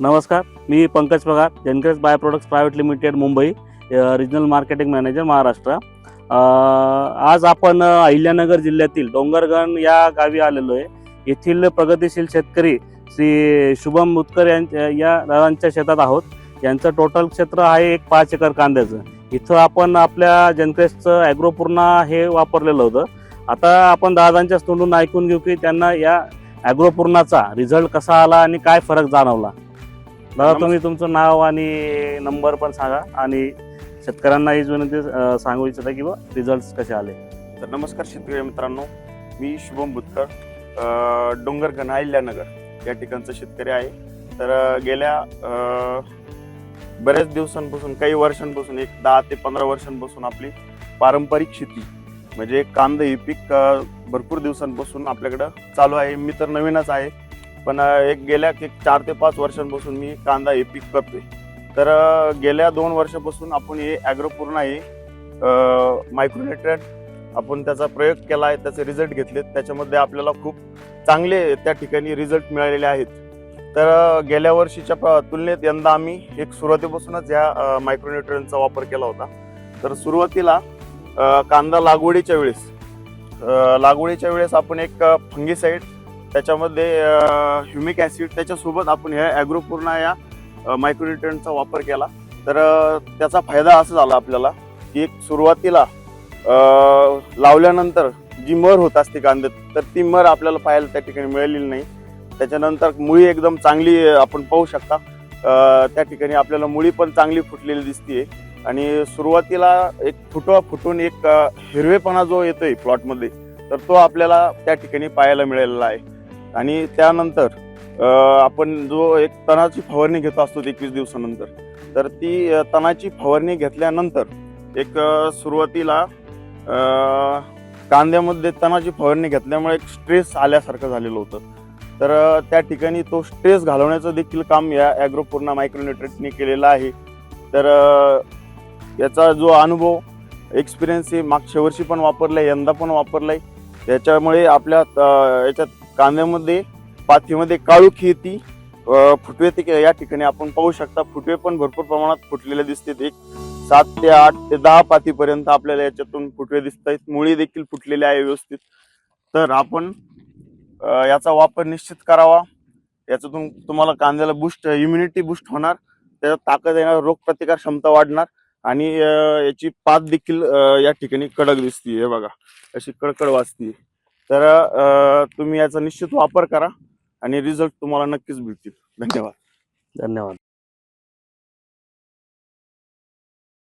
नमस्कार मी Pankaj Pagar Gencrest Bio Products Private Limited Mumbai regional marketing manager Maharashtra. आज आपण अहिल्यानगर जिल्ह्यातील डोंगरगण या गावी आलेलो आहे. येथील प्रगतिशील शेतकरी श्री शुभम मुतकर यांच्या या दादांच्या शेतात आहोत. यांचं टोटल क्षेत्र आहे एक पाच एकर कांद्याचं. इथं आपण आपल्या जनक्रेसचं ॲग्रोपूर्णा हे वापरलेलं होतं. आता आपण दादांच्याच तोंडून ऐकून घेऊ की त्यांना या ॲग्रोपूर्णाचा रिझल्ट कसा आला आणि काय फरक जाणवला. दादा तुम्ही तुमचं नाव आणि नंबर पण सांगा आणि शेतकऱ्यांना हीच विनंती सांगू इच्छिता की बा रिझल्ट कसे आले? तर नमस्कार शेतकरी मित्रांनो मी शुभम बुतकर अ, डोंगरगण अहिल्यानगर या ठिकाणचा शेतकरी आहे. तर गेल्या बऱ्याच दिवसांपासून काही वर्षांपासून एक दहा ते पंधरा वर्षांपासून आपली पारंपरिक शेती म्हणजे कांदा हे पीक भरपूर दिवसांपासून आपल्याकडं चालू आहे. मी तर नवीनच आहे. पण एक गेल्या एक चार ते पाच वर्षांपासून मी कांदा हे पीक करतोय. तर गेल्या दोन वर्षापासून आपण हे ॲग्रोपूर्ण हे मायक्रोन्युट्रियन आपण त्याचा प्रयोग केला आहे त्याचे रिझल्ट घेतले त्याच्यामध्ये आपल्याला खूप चांगले त्या ठिकाणी रिझल्ट मिळालेले आहेत. तर गेल्या वर्षीच्या तुलनेत यंदा आम्ही एक सुरुवातीपासूनच या मायक्रोन्युट्रियनचा वापर केला होता. तर सुरुवातीला कांदा लागवडीच्या वेळेस लागवडीच्या वेळेस आपण एक फंगीसाईड त्याच्यामध्ये ह्युमिक ॲसिड त्याच्यासोबत आपण ह्या ॲग्रोपूर्णा या मायक्रोन्युट्रियनचा वापर केला. तर त्याचा फायदा असा झाला आपल्याला की एक सुरुवातीला लावल्यानंतर जी मर होत असते कांद्यात तर ती मर आपल्याला पाहायला त्या ठिकाणी मिळालेली नाही. त्याच्यानंतर मुळी एकदम चांगली आपण पाहू शकता. त्या ठिकाणी आपल्याला मुळी पण चांगली फुटलेली दिसते आणि सुरुवातीला एक फुटवा फुटून एक हिरवेपणा जो येतोय प्लॉटमध्ये तर तो आपल्याला त्या ठिकाणी पाहायला मिळालेला आहे. आणि त्यानंतर आपण जो एक तणाची फवारणी घेत असतो एकवीस दिवसानंतर तर ती तणाची फवारणी घेतल्यानंतर एक सुरुवातीला कांद्यामध्ये तणाची फवारणी घेतल्यामुळे एक स्ट्रेस आल्यासारखं झालेलं होतं. तर त्या ठिकाणी तो स्ट्रेस घालवण्याचं देखील काम या ॲग्रोपूर्णा मायक्रोन्युट्रेटने केलेलं आहे. तर याचा जो अनुभव एक्सपिरियन्स हे मागच्या वर्षी पण वापरलाय यंदा पण वापरलाय. त्याच्यामुळे आपल्या याच्यात कांद्यामध्ये पाथीमध्ये काळू येते फुटवे ते या ठिकाणी आपण पाहू शकता. फुटवे पण भरपूर प्रमाणात फुटलेले दिसतात एक सात ते आठ ते दहा पातीपर्यंत आपल्याला याच्यातून फुटवे दिसत आहेत. मुळी देखील फुटलेले आहे व्यवस्थित. तर आपण याचा वापर निश्चित करावा. याच्यातून तुम्हाला कांद्याला बुस्ट इम्युनिटी बुस्ट होणार. त्याच्यात ताकद येणार रोगप्रतिकार क्षमता वाढणार. आणि याची पात देखील या ठिकाणी कडक दिसते हे बघा अशी कडकड वाचते तर तुम्ही याचा निश्चित वापर करा आणि रिझल्ट तुम्हाला नक्कीच भेटतील धन्यवाद. धन्यवाद.